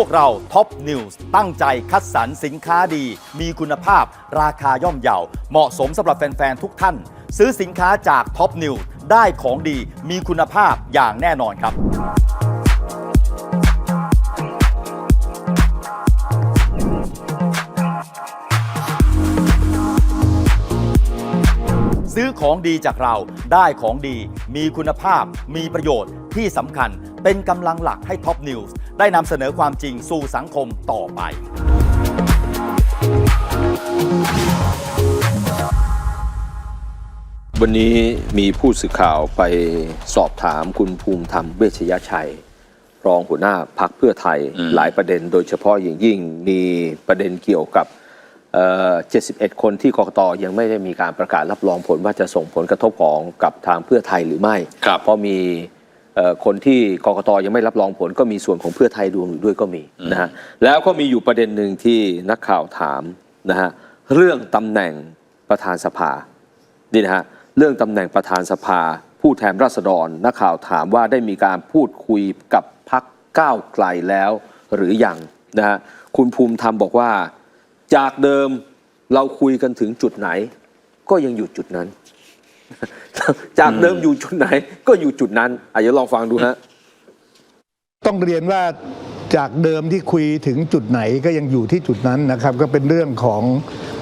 วกเราท็อปนิวส์ตั้งใจคัดสรรสินค้าดี มีคุณภาพ ราคาย่อมเยาเหมาะสมสำหรับแฟน ๆ ทุกท่าน ซื้อสินค้าจากท็อปนิวส์ได้ของดีมีคุณภาพอย่างแน่นอนครับ ซื้อของดีจากเราได้ของดี มีคุณภาพ มีประโยชน์ที่สำคัญเป็นกำลังหลักให้ท็อปนิวส์ ได้นำเสนอความจริงสู่สังคมต่อไปวันนี้มีผู้สื่อข่าวไปสอบถามคุณภูมิธรรมเวชยชัย รองหัวหน้าพักเพื่อไทยอืมหลายประเด็นโดยเฉพาะอย่างยิ่งมีประเด็นเกี่ยวกับเอ่อ71 คนที่กกตยังไม่ได้มีการประกาศรับรองผลว่าจะส่งผลกระทบของกับทางเพื่อไทยหรือไม่ครับเพราะมีเอ่อ คนที่กกตยังไม่รับรองผลก็มีส่วนของเพื่อไทยรวมอยู่ด้วยก็มีนะฮะแล้วก็มีอยู่ประเด็นหนึ่งที่นักข่าวถามนะฮะเรื่องตำแหน่งประธานสภานี่นะฮะเรื่องตำแหน่งประธานสภา ผู้แทนราษฎรนักข่าวถามว่าได้มีการพูดคุยกับพักก้าวไกลแล้วหรือยังนะฮะคุณภูมิธรรมบอกว่า จากเดิมเราคุยกันถึงจุดไหน ก็ยังอยู่จุดนั้น จากเดิมอยู่จุดไหน ก็อยู่จุดนั้นอะเดี๋ยวลองฟังดูฮะต้องเรียนว่าจากเดิมที่คุยถึงจุดไหนก็ยังอยู่ที่จุดนั้นนะครับ ก็เป็นเรื่องของ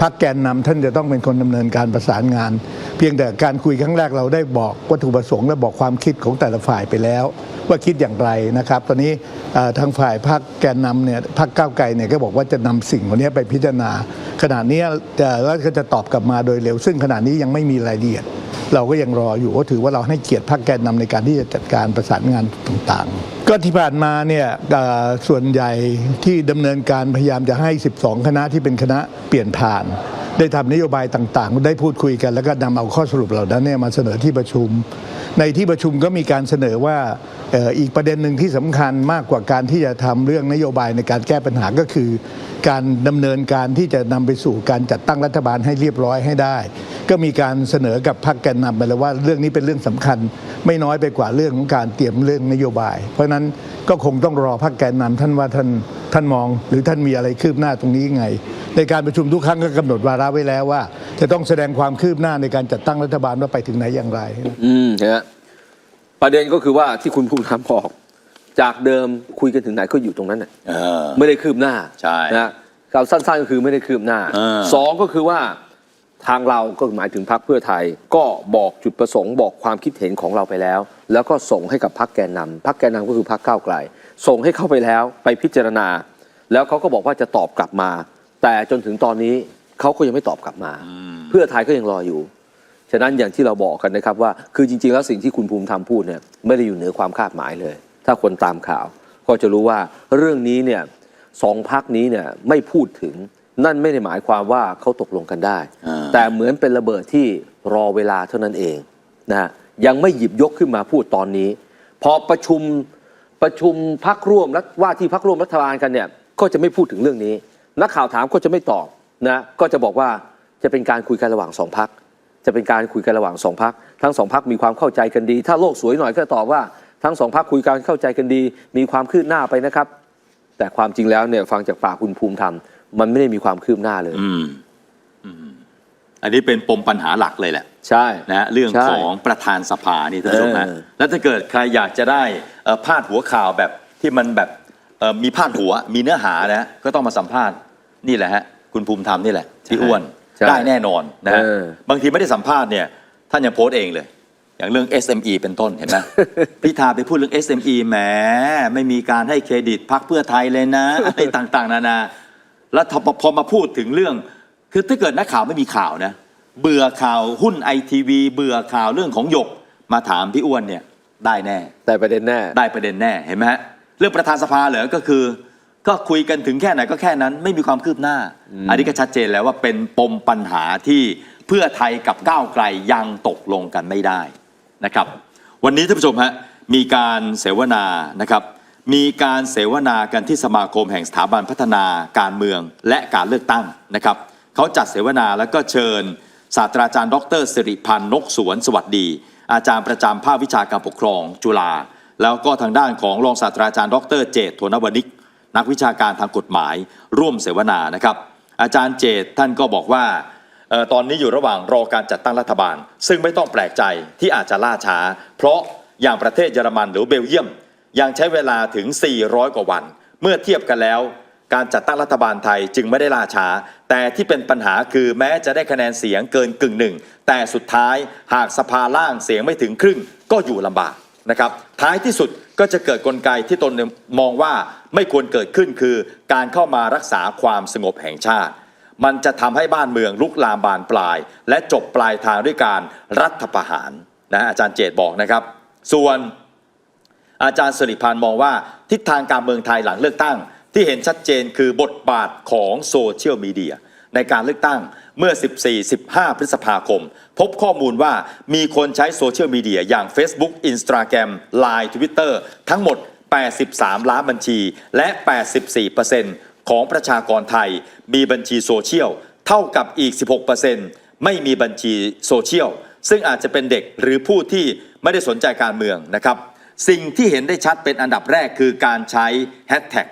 พรรคแกนนำท่านจะต้องเป็นคนดำเนินการประสานงาน เพียงแต่การคุยครั้งแรกเราได้บอกวัตถุประสงค์และบอกความคิดของแต่ละฝ่ายไปแล้ว ว่าคิดอย่างไรนะครับ ตอนนี้ทางฝ่ายพรรคแกนนำเนี่ยพรรคก้าวไกลเนี่ยก็บอกว่าจะนำสิ่งเหล่านี้ไปพิจารณาขณะนี้แล้วก็จะตอบกลับมาโดยเร็ว ซึ่งขณะนี้ยังไม่มีรายละเอียด เราก็ยังรออยู่ก็ถือว่าเราให้เกียรติพรรคแกนนำในการที่จะจัดการประสานงานต่างๆ ก็ที่ผ่านมาเนี่ยส่วนใหญ่ที่ดำเนินการพยายามจะให้ 12 คณะที่เป็นคณะเปลี่ยนผ่าน ได้ทำนโยบายต่างๆ ได้พูดคุยกัน แล้วก็นำเอาข้อสรุปเหล่านั้นเนี่ยมาเสนอที่ประชุม ในที่ประชุมก็มีการเสนอว่าอีกประเด็นหนึ่งที่สำคัญมากกว่าการที่จะทำเรื่องนโยบายในการแก้ปัญหาก็คือ การดำเนินการที่จะนำไปสู่การจัดตั้งรัฐบาลให้เรียบร้อยให้ได้ ก็มีการเสนอกับพรรคแกนนำไปแล้วว่าเรื่องนี้เป็นเรื่องสำคัญ ไม่น้อยไปกว่าเรื่องของการเตรียมเรื่องนโยบาย เพราะฉะนั้นก็คงต้องรอพรรคแกนนำท่านว่าท่านท่านมอง หรือท่านมีอะไรคืบหน้าตรงนี้ยังไง ในการประชุมทุกครั้งก็กำหนดวาระไว้แล้วว่า จะต้องแสดงความคืบหน้าในการจัดตั้งรัฐบาลว่าไปถึงไหนอย่างไร อืมนะฮะประเด็นก็คือว่าที่คุณภูมิธรรมบอกจากเดิมคุยกันถึงไหนก็อยู่ตรงนั้นน่ะเออไม่ได้คืบหน้าใช่นะฮะข่าวสั้นๆก็คือไม่ได้คืบหน้าเออสองก็คือว่า ทางเราก็หมายถึงพรรคเพื่อไทย ก็บอกจุดประสงค์บอกความคิดเห็นของเราไปแล้ว แล้วก็ส่งให้กับพรรคแกนนำพรรคแกนนำก็คือพรรคก้าวไกล ส่งให้เข้าไปแล้วไปพิจารณา แล้วเขาก็บอกว่าจะตอบกลับมา แต่จนถึงตอนนี้เขาก็ยังไม่ตอบกลับมา เพื่อไทยก็ยังรออยู่ ฉะนั้นอย่างที่เราบอกกันนะครับว่า คือจริง ๆ แล้วสิ่งที่คุณภูมิธรรมพูดเนี่ยไม่ได้อยู่เหนือความคาดหมายเลย ถ้าคนตามข่าว ก็จะรู้ว่าเรื่องนี้เนี่ยสองพักนี้เนี่ยไม่พูดถึง นั่นไม่ได้หมายความว่าเขาตกลงกันได้อ่าแต่เหมือนเป็นระเบิดที่รอเวลาเท่านั้นเองนะฮะยังไม่หยิบยกขึ้นมาพูดตอนนี้ พอประชุมประชุมพักร่วมและว่าที่พักร่วมรัฐบาลกันเนี่ยก็จะไม่พูดถึงเรื่องนี้ นักข่าวถามก็จะไม่ตอบนะก็จะบอกว่าจะเป็นการคุยกันระหว่างสองพักจะเป็นการคุยกันระหว่างสองพักทั้งสองพักมีความเข้าใจกันดี ถ้าโลกสวยหน่อยก็ตอบว่าทั้งสองพักคุยกันเข้าใจกันดี มีความคืบหน้าไปนะครับ แต่ความจริงแล้วเนี่ยฟังจากปากคุณภูมิธรรม มันไม่ได้มีความคืบหน้าเลย อืมอืมอันนี้เป็นปมปัญหาหลักเลยแหละ ใช่ นะฮะเรื่องใช่ของประธานสภานี่ท่านผู้ชมฮะเออ แล้วถ้าเกิดใครอยากจะได้เอ่อพาดหัวข่าวแบบที่มันแบบเอ่อมีพาดหัวมีเนื้อหานะฮะก็ต้องมาสัมภาษณ์นี่แหละฮะคุณภูมิธรรมนี่แหละพี่อ้วนใช่ได้แน่นอนนะฮะเออ บางทีไม่ได้สัมภาษณ์เนี่ยท่านยังโพสต์เองเลย อย่างเรื่อง SME เป็นต้นเห็นไหม พิธาไปพูดเรื่อง SME แหมไม่มีการให้เครดิตพักเพื่อไทยเลยนะอะไรต่างๆ นานา แล้วพอพอมาพูดถึงเรื่อง คือถ้าเกิดนักข่าวไม่มีข่าวนะ เบื่อข่าวหุ้นไอทีวีเบื่อข่าวเรื่องของหยกมาถามพี่อ้วนเนี่ยได้แน่แต่ประเด็นแน่ได้ประเด็นแน่เห็นไหมฮะเรื่องประธานสภาเหรอก็คือ ก็คุยกันถึงแค่ไหนก็แค่นั้นไม่มีความคืบหน้า อันนี้ก็ชัดเจนแล้วว่าเป็นปมปัญหาที่เพื่อไทยกับก้าวไกลยังตกลงกันไม่ได้นะครับ วันนี้ท่านผู้ชมฮะมีการเสวนานะครับ มีการเสวนากันที่สมาคมแห่งสถาบันพัฒนาการเมืองและการเลือกตั้งนะครับเขาจัดเสวนาแล้วก็เชิญ ศาสตราจารย์ ดรสิริพันธ์นกสวนสวัสดี อาจารย์ประจำภาควิชาการปกครองจุฬาแล้วก็ทางด้านของรองศาสตราจารย์ ดรเจตโทนวนิก นักวิชาการทางกฎหมาย ร่วมเสวนานะครับ อาจารย์เจตท่านก็บอกว่าออตอนนี้อยู่ระหว่างรอการจัดตั้งรัฐบาล ซึ่งไม่ต้องแปลกใจที่อาจจะล่าช้า เพราะอย่างประเทศเยอรมันหรือเบลเยียม ยังใช้เวลาถึง 400 กว่าวัน เมื่อเทียบกันแล้ว การจัดตั้งรัฐบาลไทยจึงไม่ได้ล่าช้า แต่ที่เป็นปัญหาคือแม้จะได้คะแนนเสียงเกินกึ่งหนึ่ง แต่สุดท้ายหากสภาล่างเสียงไม่ถึงครึ่งก็อยู่ลำบากนะครับท้ายที่สุดก็จะเกิดกลไกที่ตนมองว่าไม่ควรเกิดขึ้นคือ การเข้ามารักษาความสงบแห่งชาติ มันจะทำให้บ้านเมืองลุกลามบานปลาย และจบปลายทางด้วยการรัฐประหารนะอาจารย์เจตบอกนะครับ ส่วน อาจารย์สิริพันธ์มองว่าทิศทางการเมืองไทยหลังเลือกตั้ง ที่เห็นชัดเจนคือบทบาทของโซเชียลมีเดียในการเลือกตั้งเมื่อ 14-15 พฤษภาคม พบข้อมูลว่ามีคนใช้โซเชียลมีเดียอย่าง Facebook Instagram Line Twitter ทั้งหมด 83 ล้านบัญชี และ 84%ของประชากรไทย มีบัญชีโซเชียล เท่ากับอีก 16%ไม่มีบัญชีโซเชียล ซึ่งอาจจะเป็นเด็กหรือผู้ที่ไม่ได้สนใจการเมืองนะครับ สิ่งที่เห็นได้ชัดเป็นอันดับแรกคือการใช้แฮชแท็ก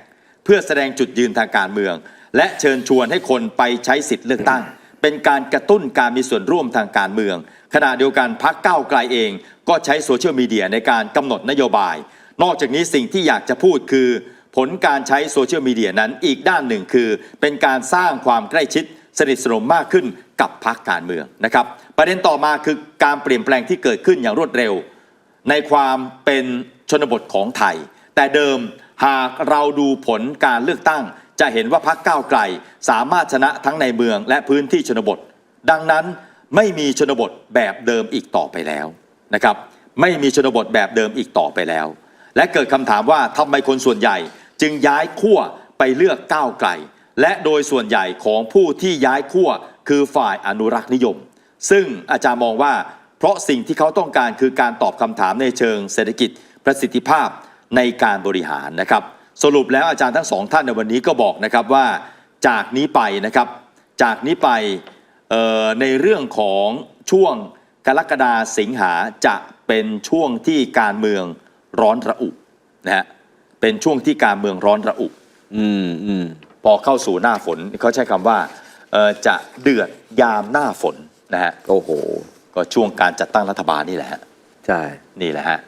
เพื่อแสดงจุดยืนทางการเมือง และเชิญชวนให้คนไปใช้สิทธิ์เลือกตั้ง เป็นการกระตุ้นการมีส่วนร่วมทางการเมือง ขณะเดียวกันพักก้าวไกลเอง ก็ใช้โซเชียลมีเดียในการกำหนดนโยบาย นอกจากนี้สิ่งที่อยากจะพูดคือ ผลการใช้โซเชียลมีเดียนั้นอีกด้านหนึ่งคือ เป็นการสร้างความใกล้ชิดสนิทสนมมากขึ้นกับพรรคการเมืองนะครับ ประเด็นต่อมาคือการเปลี่ยนแปลงที่เกิดขึ้นอย่างรวดเร็ว ในความเป็นชนบทของไทย แต่เดิมหากเราดูผลการเลือกตั้ง จะเห็นว่าพรรคก้าวไกล สามารถชนะทั้งในเมืองและพื้นที่ชนบท ดังนั้นไม่มีชนบทแบบเดิมอีกต่อไปแล้วนะครับไม่มีชนบทแบบเดิมอีกต่อไปแล้ว และเกิดคำถามว่าทำไมคนส่วนใหญ่ จึงย้ายขั้วไปเลือกก้าวไกล และโดยส่วนใหญ่ของผู้ที่ย้ายขั้วคือฝ่ายอนุรักษ์นิยม ซึ่งอาจารย์มองว่า ราะสิ่งที่เขาต้องการคือการตอบคำถามในเชิงเศรษฐกิจประสิทธิภาพในการบริหารนะครับ สรุปแล้วอาจารย์ทั้งสองท่านในวันนี้ก็บอกนะครับว่าจากนี้ไปนะครับ จากนี้ไปในเรื่องของช่วงกรกฎาสิงหาจะเป็นช่วงที่การเมืองร้อนระอุนะฮะเป็นช่วงที่การเมืองร้อนระอุอืมอืมพอเข้าสู่หน้าฝนเขาใช้คำว่าจะเดือดยามหน้าฝนนะฮะโอ้โห ก็ช่วงการจัดตั้งรัฐบาลนี่แหละฮะใช่ นี่แหละฮะ